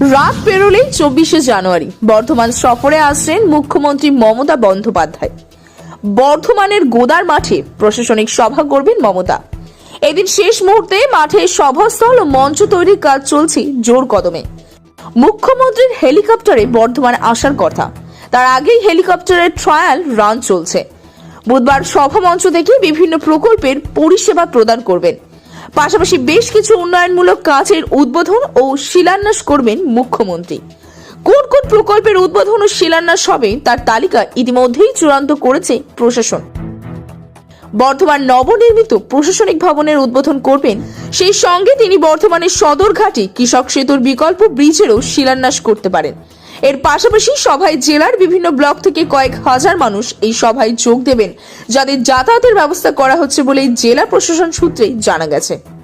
রাত পেরোলেই চব্বিশে জানুয়ারি। বর্ধমান সফরে আসছেন মুখ্যমন্ত্রী মমতা বন্দ্যোপাধ্যায়। বর্ধমানের গোদার মাঠে প্রশাসনিক সভা করবেন মমতা। এদিন শেষ মুহূর্তে মাঠে সভাস্থল ও মঞ্চ তৈরির কাজ চলছে জোর কদমে। মুখ্যমন্ত্রীর হেলিকপ্টারে বর্ধমান আসার কথা। তার আগেই হেলিকপ্টারের ট্রায়াল রান চলছে। বুধবার সভা মঞ্চ থেকে বিভিন্ন প্রকল্পের পরিষেবা প্রদান করবেন। পাশাপাশি বেশ কিছু উন্নয়নমূলক কাজের উদ্বোধন ও শিলান্যাস করবেন মুখ্যমন্ত্রী। কোন কোন প্রকল্পের উদ্বোধন ও শিলান্যাস হবে তার তালিকা ইতিমধ্যেই চূড়ান্ত করেছে প্রশাসন। বর্ধমান নবনির্মিত প্রশাসনিক ভবনের উদ্বোধন করবেন, সেই সঙ্গে তিনি বর্ধমানের সদরঘাটে কৃষক সেতুর বিকল্প ব্রিজেরও শিলান্যাস করতে পারেন। এর পাশাপাশি সভায় জেলার বিভিন্ন ব্লক থেকে কয়েক হাজার মানুষ এই সভায় যোগ দেবেন, যাদের যাতায়াতের ব্যবস্থা করা হচ্ছে বলে জেলা প্রশাসন সূত্রে জানা গেছে।